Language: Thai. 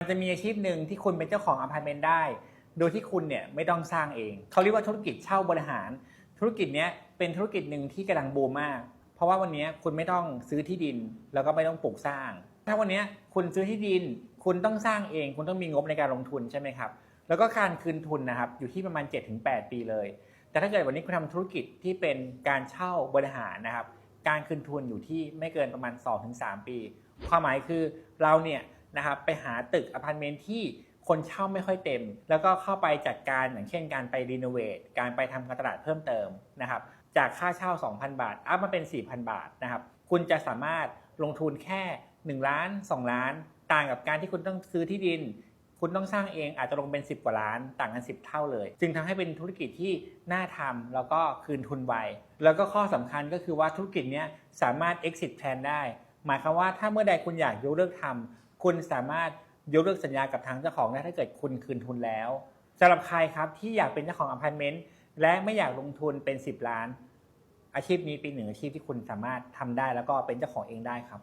มันจะมีอาชีพหนึ่งที่คุณเป็นเจ้าของอพาร์ตเมนต์ได้ โดยที่คุณเนี่ยไม่ต้องสร้างเอง เขาเรียกว่าธุรกิจเช่าบริหาร ธุรกิจเนี้ยเป็นธุรกิจหนึ่งที่กำลังบูมมาก เพราะว่าวันนี้คุณไม่ต้องซื้อที่ดิน แล้วก็ไม่ต้องปลูกสร้าง ถ้าวันนี้คุณซื้อที่ดิน คุณต้องสร้างเอง คุณต้องมีงบในการลงทุนใช่ไหมครับ แล้วก็การคืนทุนนะครับอยู่ที่ประมาณ 7-8 ปีเลย แต่ถ้าเกิดวันนี้คุณทำธุรกิจที่เป็นการเช่าบริหารนะครับ การคืนทุนอยู่ที่ไม่เกินประมาณ 2-3 ปี ความหมายคือเราเนี่ย นะครับไปหาตึกอพาร์ตเมนต์ที่คนเช่าไม่ค่อยเต็ม แล้วก็เข้าไปจัดการอย่างเช่นการไปรีโนเวทการไปทำการตลาดเพิ่มเติมนะครับจากค่าเช่า 2,000 บาทอัพมาเป็น 4,000 บาทนะครับคุณจะสามารถลงทุนแค่ 1 ล้าน 2 ล้าน ต่างกับการที่คุณต้องซื้อที่ดิน คุณต้องสร้างเองอาจจะลงเป็น 10 กว่าล้าน ต่างกัน 10 เท่าเลย จึงทำให้เป็นธุรกิจที่น่าทำแล้วก็คืนทุนไว แล้วก็ข้อสำคัญก็คือว่าธุรกิจเนี้ยสามารถ exit plan ได้ หมายความว่าถ้าเมื่อใดคุณอยากยกเลิกทำ คุณสามารถยกเลิกสัญญากับทางเจ้าของได้ถ้าเกิดคุณคืนทุนแล้วสำหรับใครครับที่อยากเป็นเจ้าของอพาร์ตเมนต์และไม่อยากลงทุนเป็น 10 ล้าน อาชีพนี้เป็นหนึ่งอาชีพที่คุณสามารถทำได้แล้วก็เป็นเจ้าของเองได้ครับ